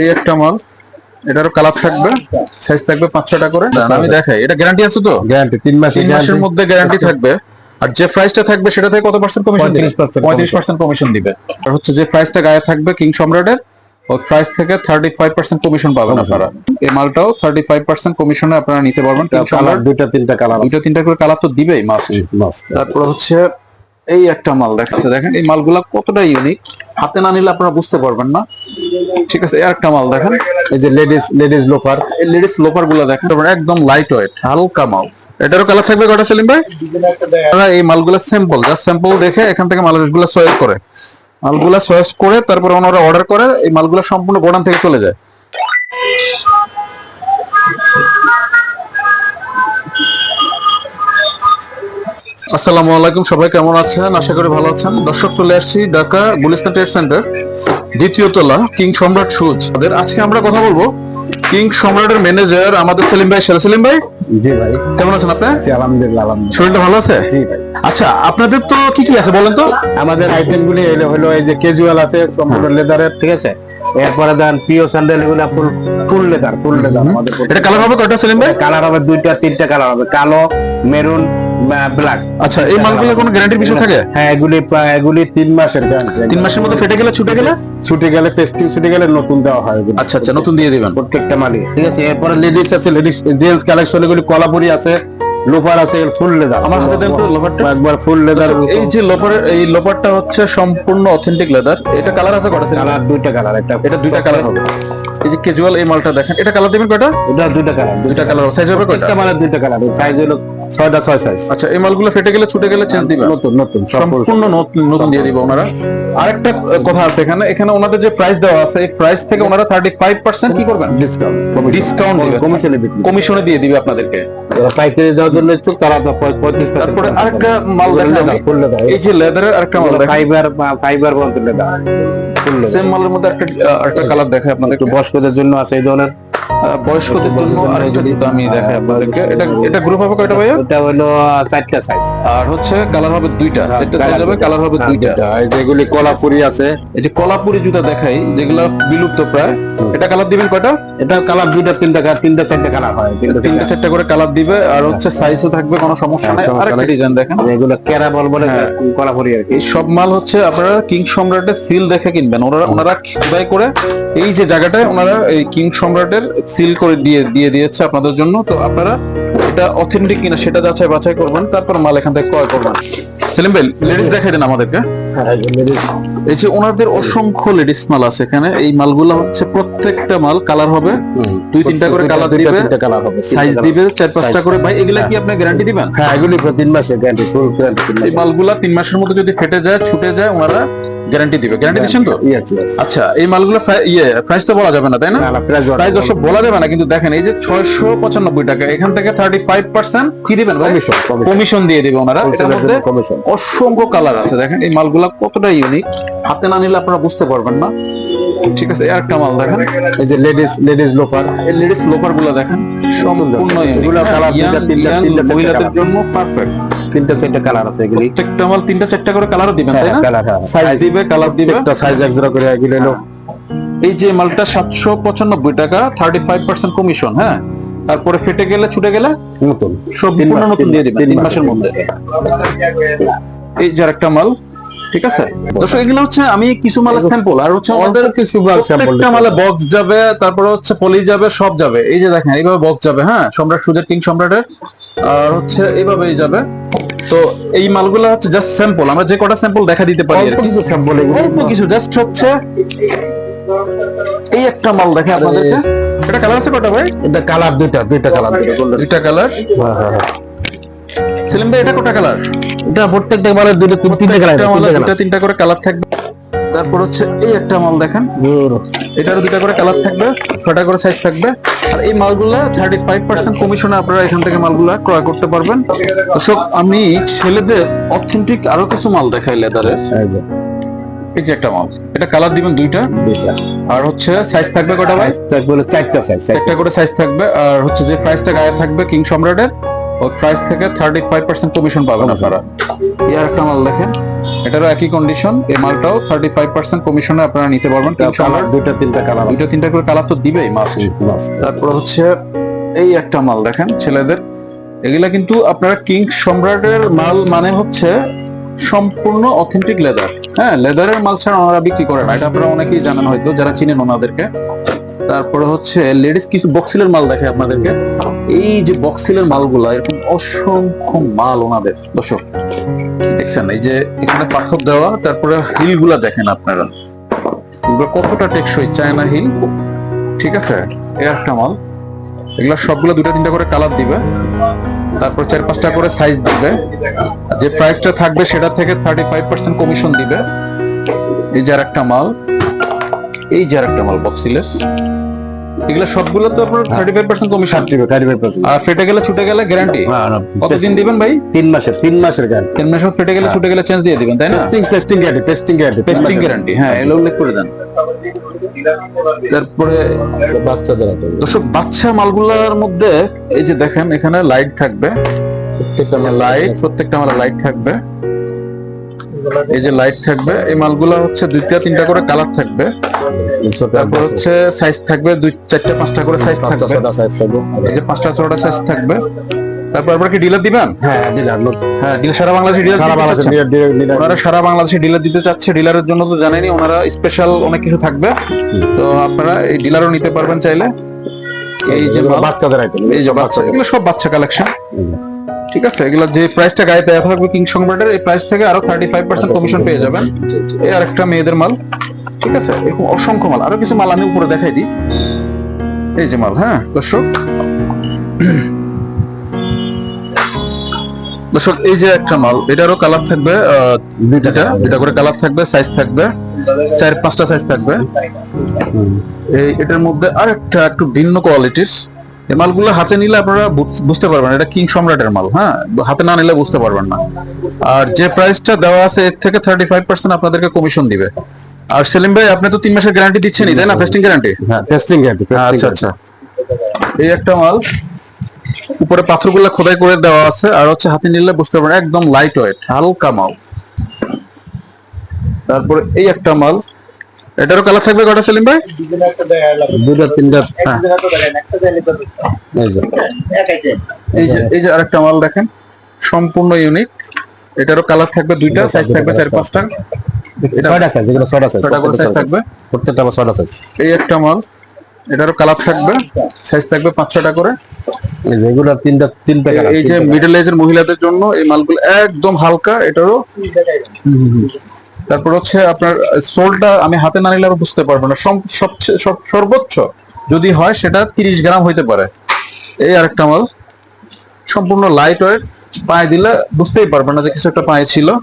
এই একটা মাল। এটারও কালার থাকবে সাইজ থাকবে পাঁচ ছটা করে আমি দেখাই এটা গ্যারান্টি আছে তো? গ্যারান্টি তিন মাসের তিন মাসের মধ্যে গ্যারান্টি থাকবে। আর যে প্রাইসটা থাকবে সেটা থেকে কত পার্সেন্ট কমিশন দিবে? 35% পঁয়ত্রিশ পার্সেন্ট কমিশন দিবে। আর হচ্ছে যে প্রাইসটা গায়ে থাকবে কিং সম্রাটের ওই প্রাইস থেকে থার্টি ফাইভ পার্সেন্ট কমিশন পাবেন আপনারা। এই মালটাও থার্টি ফাইভ পার্সেন্ট কমিশনে আপনারা নিতে পারবেন। কালার দুইটা তিনটা কালার দুইটা তিনটা করে কালার তো দিবেই মাস্ট মাস্ট তারপর হচ্ছে এই একটা মাল দেখাচ্ছে, দেখেন, এই মালগুলা কতটা ইউনিক হাতে না নিলে আপনারা বুঝতে পারবেন না। ঠিক আছে, এই একটা মাল দেখেন, এই যে লেডিস লেডিস লোফার এই লেডিস লোফারগুলা দেখেন একদম লাইট ওয়েট হালকা মাল। এটারও কালার থাকবে কটা সেলিম ভাই? এই মালগুলা স্যাম্পল জাস্ট স্যাম্পল দেখে এখান থেকে মালগুলা চয়েস করে। মালগুলা চয়েস করে, তারপর ওনারা অর্ডার করে, এই মালগুলা সম্পূর্ণ গোডাউন থেকে চলে যায়। আসসালামু আলাইকুম সবাই কেমন আছেন? আশা করি ভালো আছেন। দর্শক চলে আসছি ঢাকা গুলিস্তান ট্রেড সেন্টার দ্বিতীয় তলা কিং সম্রাট সুজ। ওদের আজকে আমরা কথা বলব কিং সম্রাটের ম্যানেজার আমাদের সেলিম ভাই। সেরা সেলিম ভাই? জি ভাই। কেমন আছেন আপনি? জি আলহামদুলিল্লাহ আলহামদুলিল্লাহ। শরীরটা ভালো আছে? জি ভাই। আচ্ছা আপনাদের তো কি কি আছে বলেন তো? আমাদের আইটেম গুলি এলো হলো এই যে ক্যাজুয়াল আছে সম্পূর্ণ লেদারের ঠিক আছে? এরপরে দেন পিও স্যান্ডেল এগুলো ফুল ফুল লেদার ফুল লেদার আমাদের এটা কালার হবে কয়টা সেলিম ভাই? কালার হবে দুইটা তিনটা কালার হবে। কালো মেরুন ব্ল্যাক আচ্ছা এই মালগুলোর কোনো গ্যারান্টির বিষয় থাকে? হ্যাঁ এগুলি এগুলি তিন মাসের গ্যারান্টি তিন মাসের মধ্যে ফেটে গেলে ছুটে গেলে? ছুটে গেলে টেস্টিং ছুটে গেলে নতুন দেওয়া হয় আচ্ছা আচ্ছা নতুন দিয়ে দিবেন। প্রত্যেকটা মালই। ঠিক আছে এরপরে লেডিস আছে লেডিস জেন্টস কালেকশন এগুলি কলাপুরি আছে লোফার আছে ফুল লেদার আমার হাতে দেন তো লোভারটা একবার ফুল লেদার এই যে লোপারের এই লোপারটা হচ্ছে সম্পূর্ণ অথেন্টিক লেদার এটা কালার আছে কটা কালার দুইটা কালার একটা এটা দুইটা কালার হবে। এই যে ক্যাজুয়াল এই মালটা দেখেন এটা কালার দিবেন কয়টা? এটা দুইটা কালার দুইটা কালার সাইজ হবে। কয়টা? মালের দুইটা কালার সাইজ হলো ছয়টা ছয় সাইজ আচ্ছা এই মালগুলো ফেটে গেলে ছুটে গেলে চেঞ্জ দিবেন নতুন নতুন সম্পূর্ণ নতুন দিয়ে দিব ওনারা। আরেকটা কথা আছে এখানে। এখানে ওনাদের যে প্রাইস দেওয়া আছে এই প্রাইস থেকে ওনারা থার্টি ফাইভ পার্সেন্ট কি করবেন? ডিসকাউন্ট ডিসকাউন্ট কমিশনে কমিশনে দিয়ে দিবে আপনাদেরকে। পাইকারি দেওয়ার জন্য ইচ্ছুক তারা তো পঁয়- পঁয়ত্রিশ তারপরে আরেকটা মাল দেখেন এই যে লেদারের আরেকটা মাল ফাইবার ফাইবার বলতে লেদার সেম মালের মধ্যে একটা আরেকটা কালার দেখায় আপনাদের একটু বয়স্কদের জন্য আছে এই ধরনের। বয়স্কদের জন্য আরেকটা জুতো আমি দেখাই আপনাদেরকে। এটা এটা গ্রুপ হবে কয়টা ভাইয়া? এটা হলো চারটা সাইজ আর হচ্ছে কালার হবে দুইটা। হ্যাঁ, colour সাইজ হবে কালার হবে দুইটা। এই যে এগুলি কলাপুরি আছে। এই যে কলাপুরি জুতা দেখাই যেগুলা বিলুপ্ত প্রায়। এটা কালার দিবেন কয়টা? এটা কালার দুইটা তিনটা কালার তিনটা চারটা কালার হয়। তিনটা চারটা চারটা করে কালার দিবে আর হচ্ছে সাইজও থাকবে কোনো সমস্যা হ্যাঁ, নাই। আরেকটা নাই। ডিজাইন দেখেন। এগুলো কেরা বল বলে হ্যাঁ। কলাপুরি আর কি। সব মাল হচ্ছে আপনারা কিং সম্রাটের সিল দেখে কিনবেন। ওনারা ওনারা খোদাই করে এই যে জায়গাটায় ওনারা এই কিং সম্রাটের সিল করে দিয়ে দিয়ে দিয়েছে আপনাদের জন্য। তো আপনারা এটা অথেন্টিক কিনা সেটা যাচাই বাছাই করবেন তারপর মাল এখান থেকে ক্রয় করবেন। সেলিম ভাই লেডিস দেখাই দেন আমাদেরকে। হ্যাঁ, এই যে ওনাদের অসংখ্য লেডিস মাল আছে এখানে এই মালগুলো হচ্ছে প্রত্যেকটা মাল কালার হবে। দুই তিনটা করে কালার দিবে তিনটা কালার হবে সাইজ দিবে চার পাঁচটা করে। ভাই এগুলা কি আপনি গ্যারান্টি দিবেন? হ্যাঁ এগুলি তিন মাসের গ্যারান্টি ফুল গ্যারান্টি এই মালগুলা তিন মাসের মধ্যে যদি ফেটে যায় ছুটে যায় ওনারা গ্যারান্টি দিবে। গ্যারান্টি দিচ্ছেন তো? আচ্ছা এই মালগুলো ইয়ে প্রাইস তো বলা যাবে না তাই না? প্রাইস দর্শক বলা যাবে না কিন্তু দেখেন এই যে ছয়শো পঁচানব্বই টাকা এখান থেকে থার্টি ফাইভ পার্সেন্ট কি দিবেন কমিশন দিয়ে দিবে ওনারা। অসংখ্য কালার আছে। দেখেন এই মালগুলা কতটা ইউনিক হাতে না নিলে আপনারা বুঝতে পারবেন না। ঠিক আছে একটা মাল দেখেন। এই যে লেডিস লেডিস লোফার এই লেডিস লোপারগুলা দেখেন সম্পূর্ণ এগুলা দুইটা, তিনটা, তিনটা, মহিলাদের জন্য পারফেক্ট তিনটা চারটা কালার আছে এগুলি। প্রত্যেকটা মাল তিনটা চারটা করে কালার দিবেন তাই না? কালার হ্যাঁ। সাইজ দিবে কালার দিবে। একটা সাইজ এক জোড়া করে এগুলো হলো এই যে মালটা সাতশো পঁচানব্বই টাকা থার্টি ফাইভ পার্সেন্ট কমিশন হ্যাঁ? তারপরে ফেটে গেলে ছুটে গেলে? নতুন। সম্পূর্ণ নতুন তিন দিয়ে দিবেন তিন মাসের মধ্যে। এই যে একটা মাল ঠিক আছে? দর্শক এগুলো হচ্ছে আমি কিছু মালের স্যাম্পল আর হচ্ছে আমাদের কিছু মাল প্রত্যেকটা মালে বক্স যাবে তারপরে হচ্ছে পলি যাবে সব যাবে। এই যে দেখেন এইভাবে বক্স যাবে হ্যাঁ? সম্রাট সুজের কিং সম্রাটের। আর হচ্ছে এইভাবেই যাবে। তো এই মালগুলো হচ্ছে জাস্ট স্যাম্পল আমরা যে কটা স্যাম্পল দেখা দিতে পারি অল্প কিছু sample এগুলো। অল্প কিছু জাস্ট হচ্ছে এই একটা মাল দেখে আপনাদেরকে। এটা কালার আছে কটা ভাই? এটা কালার দুইটা দুইটা কালার দুইটা কালার হ্যাঁ হ্যাঁ সেলিম ভাই এটা কটা কালার এটা প্রত্যেকটা মালের দুইটা তিন তিনটা কালার তিনটা করে কালার থাকবে। তারপর হচ্ছে এই একটা মাল দেখেন। এটারও দুইটা করে কালার থাকবে ছয়টা করে সাইজ থাকবে। আর এই মালগুলা থার্টি ফাইভ পার্সেন্ট কমিশনে আপনারা এখান থেকে মালগুলা ক্রয় করতে পারবেন। দর্শক আমি ছেলেদের অথেন্টিক আরও কিছু মাল দেখাই লেদারের এই যে। একটা মাল। এটা কালার দিবেন দুইটা। আর হচ্ছে সাইজ থাকবে কটা ভাই? বলে চারটা সাইজ একটা করে সাইজ থাকবে। আর হচ্ছে যে প্রাইসটা গায়ে থাকবে কিং সম্রাটের ওই প্রাইস থেকে থার্টি ফাইভ পার্সেন্ট কমিশন পাবেন আপনারা। এই আর একটা মাল দেখেন। এটারও একই কন্ডিশন এই মালটাও থার্টি ফাইভ পার্সেন্ট কমিশনে আপনারা নিতে পারবেন। কালার কালার দুইটা তিনটা কালার দুইটা তিনটা করে কালার তো দিবেই মাস্ট তারপর হচ্ছে এই একটা মাল দেখেন ছেলেদের। এগুলা কিন্তু আপনারা কিং সম্রাটের মাল মানে হচ্ছে সম্পূর্ণ অথেন্টিক লেদার হ্যাঁ লেদারের মাল ছাড়া ওনারা বিক্রি করে না এটা আপনারা অনেকেই জানেন হয়তো যারা চিনেন ওনাদেরকে। তারপরে হচ্ছে লেডিস কিছু বক্সিলের মাল দেখে আপনাদেরকে। এই যে বক্সিলের মালগুলা, এরকম অসংখ্য মাল ওনাদের। দর্শক, দেখছেন, এই যে এখানে পাথর দেওয়া, তারপরে হিলগুলা দেখেন আপনারা। কতটা টেকসই? চায়না হিল, ঠিক আছে? এ একটা মাল। এগুলো সবগুলো দুটা তিনটা করে কালার দিবে। তারপর চার পাঁচটা করে সাইজ দিবে। যে প্রাইসটা থাকবে, সেটা থেকে থার্টি ফাইভ পার্সেন্ট কমিশন দিবে। এই যে আর একটা মাল। এই যে আর একটা মাল বক্সিলের এগুলো সবগুলো তো আপনার thirty five percent commission thirty five percent আর ফেটে গেলে ছুটে গেলে গ্যারান্টি কতদিন দিবেন ভাই? তিন মাসের তিন মাসের গ্যারান্টি তিন মাস ফেটে গেলে ছুটে গেলে চেঞ্জ দিয়ে দিবেন তাই না? Testing testing guarantee testing guarantee testing guarantee হ্যাঁ এগুলো উল্লেখ করে দেন। তারপরে বাচ্চাদের দর্শক বাচ্চা মালগুলার মধ্যে এই যে দেখেন এখানে লাইট থাকবে। প্রত্যেকটা লাইট প্রত্যেকটা মালে লাইট থাকবে। এই যে লাইট থাকবে এই মালগুলা হচ্ছে দুইটা তিনটা করে কালার থাকবে। তারপর হচ্ছে সাইজ থাকবে দুই চারটা পাঁচটা করে সাইজ থাকবে। এই যে পাঁচটা ছটা সাইজ থাকবে। তারপর আপনারা কি ডিলার দিবেন? হ্যাঁ ডিলার হ্যাঁ ডিলার সারা বাংলাদেশে ডিলার সারা বাংলাদেশে ডিলার ডিলার ওনারা সারা বাংলাদেশে ডিলার দিতে চাচ্ছে ডিলারের জন্য তো জানেনই ওনারা স্পেশাল অনেক কিছু থাকবে। তো আপনারা এই ডিলারও নিতে পারবেন চাইলে। এই যে বাচ্চাদের আইটেম এই যে বাচ্চা এগুলো সব বাচ্চা কালেকশন ঠিক আছে? এগুলো যে প্রাইসটা গায়ে দেওয়া থাকবে কিং সংবাদের এই প্রাইস থেকে আরও থার্টি ফাইভ পার্সেন্ট কমিশন পেয়ে যাবেন। এই আরেকটা মেয়েদের মাল ঠিক আছে? এরকম অসংখ্য মাল। আরও কিছু মাল আমি উপরে দেখাই দিই। এই যে মাল হ্যাঁ দর্শক। দর্শক এই যে একটা মাল এটারও কালার থাকবে দুইটা দুইটা দুইটা করে কালার থাকবে সাইজ থাকবে চার পাঁচটা সাইজ থাকবে। এই এটার মধ্যে আরেকটা একটু ভিন্ন কোয়ালিটির এই মালগুলো হাতে নিলে আপনারা বুঝতে পারবেন এটা কিং সম্রাটের মাল হ্যাঁ? হাতে না নিলে বুঝতে পারবেন না। আর যে প্রাইসটা দেওয়া আছে এর থেকে থার্টি ফাইভ পার্সেন্ট আপনাদেরকে কমিশন দিবে। আর সেলিম ভাই আপনি তো তিন মাসের গ্যারান্টি দিচ্ছেনই তাই না? টেস্টিং গ্যারান্টি হ্যাঁ টেস্টিং গ্যারান্টি আচ্ছা আচ্ছা। এই একটা মাল উপরে পাথরগুলো খোদাই করে দেওয়া আছে আর হচ্ছে হাতে নিলে বুঝতে পারবেন একদম লাইট ওয়েট হালকা মাল। তারপরে এই একটা মাল এটারও কালার থাকবে কটা সেলিম ভাই? দুইটা তিনটা হ্যাঁ। এই যে। এই যে এই যে আরেকটা মাল দেখেন। সম্পূর্ণ ইউনিক এটারও কালার থাকবে দুইটা সাইজ থাকবে চার পাঁচটা। এটা ছয়টা সাইজ এগুলো ছয়টা সাইজ ছয়টা করে সাইজ থাকবে। প্রত্যেকটা আবার ছয়টা সাইজ এই একটা মাল। এটারও কালার থাকবে। সাইজ থাকবে পাঁচ ছটা করে। এই যে এগুলো তিনটা তিনটা এই- এই যে মিডল এজের মহিলাদের জন্য এই মালগুলো একদম হালকা। এটারও তারপর হচ্ছে আপনার সোলটা আমি হাতে না নিলে বুঝতে পারব না। সবচেয়ে সর্বোচ্চ যদি হয় সেটা তিরিশ গ্রাম হইতে পারে। এই আরেকটা মাল। সম্পূর্ণ লাইট ওয়েট পায়ে দিলে বুঝতেই পারবে না যে কিছু একটা পায়ে ছেলে।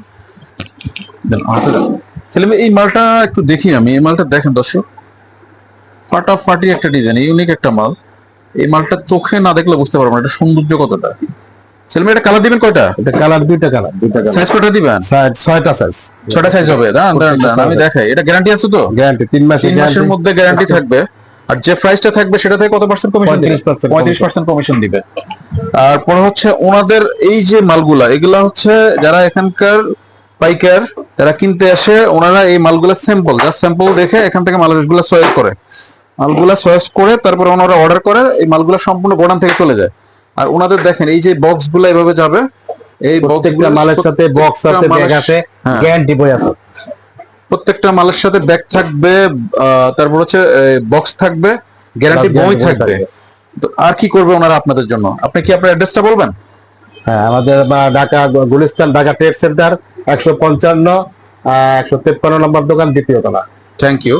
এই মালটা একটু দেখি আমি। এই মালটা দেখেন দর্শক। ফাটাফাটি একটা ডিজাইন ইউনিক একটা মাল। এই মালটা চোখে না দেখলে বুঝতে পারব না। এটা সৌন্দর্য কতটা? ছেলে মেয়ে, এটা কালার দিবেন কয়টা? এটা কালার দুইটা কালার দুইটা কালার সাইজ কয়টা দিবেন? সাইজ ছয়টা সাইজ ছটা সাইজ হবে। দাঁড়ান দাঁড়ান দাঁড়ান, আমি দেখাই। এটা গ্যারান্টি আছে তো? গ্যারান্টি তিন মাসের তিন মাসের মধ্যে গ্যারান্টি থাকবে। আর যে প্রাইসটা থাকবে সেটা থেকে কত পার্সেন্ট কমিশন 35% পঁয়ত্রিশ পার্সেন্ট কমিশন দিবে। তারপর হচ্ছে ওনাদের এই যে মালগুলা এগুলা হচ্ছে যারা এখানকার পাইকার যারা কিনতে আসে ওনারা এই মালগুলা স্যাম্পল জাস্ট স্যাম্পল দেখে এখান থেকে মালগুলা চয়েস করে। মালগুলা চয়েস করে তারপর ওনারা অর্ডার করে এই মালগুলা সম্পূর্ণ গোডাউন থেকে চলে যায়। আর ওনাদের দেখেন এই যে বক্সগুলা এভাবে যাবে এই প্রত্যেকটা মালের সাথে বক্স আছে ব্যাগ আছে। গ্যারান্টি বই আছে। প্রত্যেকটা মালের সাথে ব্যাগ থাকবে তারপর হচ্ছে বক্স থাকবে গ্যারান্টি বই থাকবে। থাকবে। তো আর কি করবে ওনারা আপনাদের জন্য? আপনি কি আপনার অ্যাড্রেসটা বলবেন? হ্যাঁ আমাদের ঢাকা গুলিস্তান ঢাকা ট্রেড সেন্টার একশো পঞ্চান্ন একশো তেপ্পান্ন নম্বর দোকান দ্বিতীয় তলা। Thank you